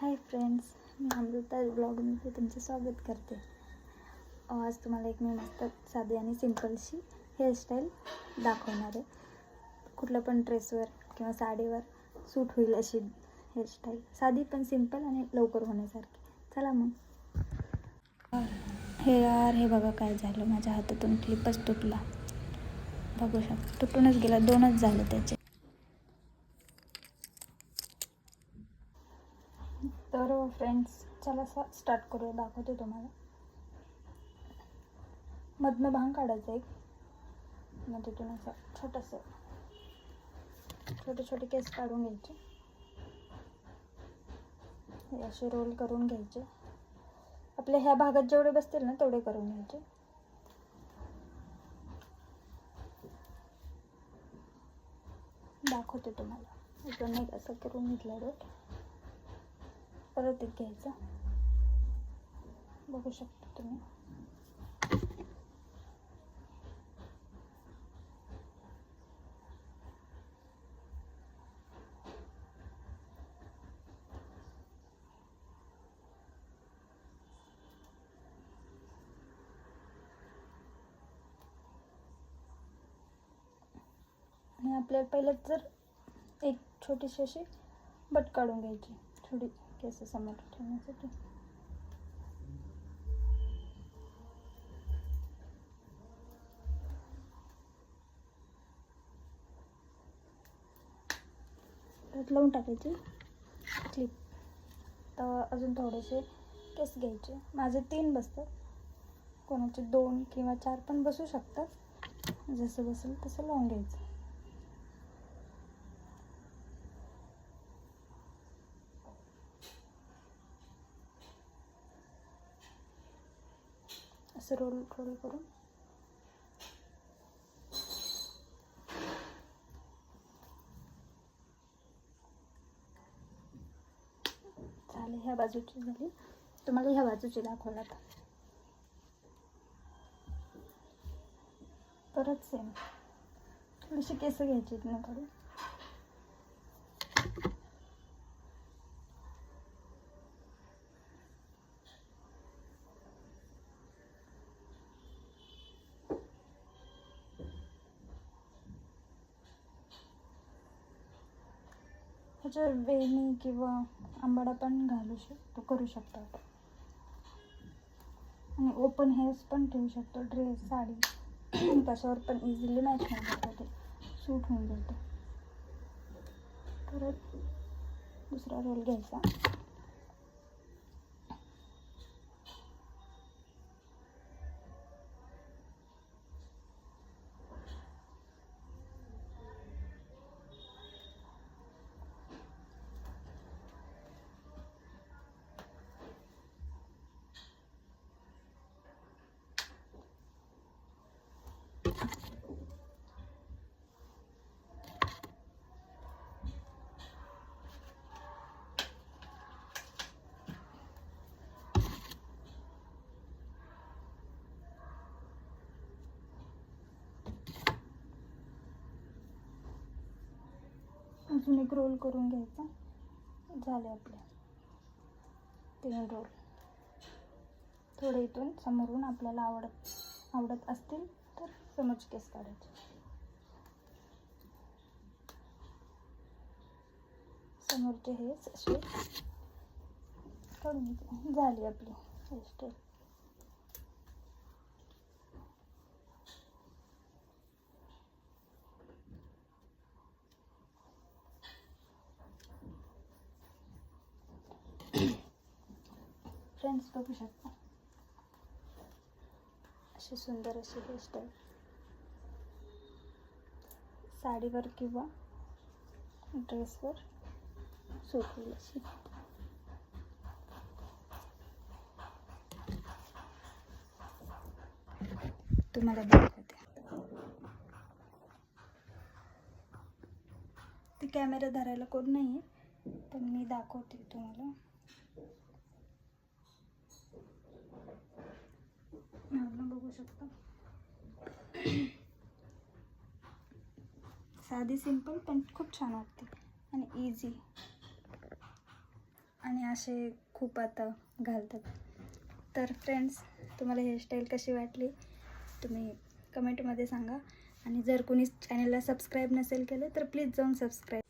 Hi friends मी अमृता ब्लॉगमध्ये तुमचं स्वागत करते. आज तुम्हाला एक मी मस्त साधी आणि सिम्पलशी हेअरस्टाईल दाखवणार आहे. कुठलं पण ड्रेसवर किंवा साडीवर सूट होईल अशी हेअरस्टाईल साधी पण सिंपल आणि लवकर होण्यासारखी. चला मग. हे यार हे बघा काय झालं. माझ्या हातातून क्लिपच तुटला. बघू शकता. तुटूनच गेला. दोनच झालं त्याचे. तर फ्रेंड्स चला स्टार्ट करूया दाखवते तुम्हाला. मधनं भांग काढायचं एक. मग तिथून असं छोटंसं छोटे छोटे केस काढून घ्यायचे. असे रोल करून घ्यायचे. आपल्या ह्या भागात जेवढे बसतील ना तेवढे करून घ्यायचे. दाखवते तुम्हाला. इकडून एक असं करून घेतलं रोट परत एक घ्यायचा. बघू शकता तुम्ही. आणि आपल्याला पहिलं जर एक छोटीशी अशी बट काढून घ्यायची. थोडी केस समोर ठेवण्यासाठी लावून टाकायची क्लिप तर अजून थोडेसे केस घ्यायचे माझे तीन बसतात कोणाचे दोन किंवा चार पण बसू शकतात जसं बसेल तसं लावून घ्यायचं असं रोल रोल करून झाले ह्या बाजूची झाली तुम्हाला ह्या बाजूची दाखवला परत सेम थोडीशी केस घ्यायची इथनं काढून ह्याच्यावर वेणी किंवा आंबाडा पण घालू शकतो करू शकतो. आणि ओपन हेअर्स पण ठेवू शकतो. ड्रेस साडी त्याच्यावर पण इझिली मॅच होऊन जातं ते. सूट होऊन जातं. परत दुसरा रोल घ्यायचा. अजून एक रोल करून घ्यायचा. झाले आपले. तीन रोल थोडे इथून समोरून आपल्याला आवडत आवडत असतील तर समज केस काढायचे. समोरचे हे असे करून झाली आपली हेअरस्टाईल फ्रेंड्स बघू शकता. अशी सुंदर अशी हेअरस्टाईल साडीवर किंवा ड्रेसवर सूट होईल अशी. तुम्हाला दाखवते. ते कॅमेरा धरायला कोण नाही आहे पण मी दाखवते तुम्हाला. बघू शकता. साधी सिंपल पण खूप छान वाटते. आणि इझी आणि असे खूप आता घालतात. तर फ्रेंड्स तुम्हाला हेअरस्टाईल कशी वाटली? तुम्ही कमेंटमध्ये सांगा. आणि जर कोणी चॅनलला सबस्क्राईब नसेल केलं तर प्लीज जाऊन सबस्क्राईब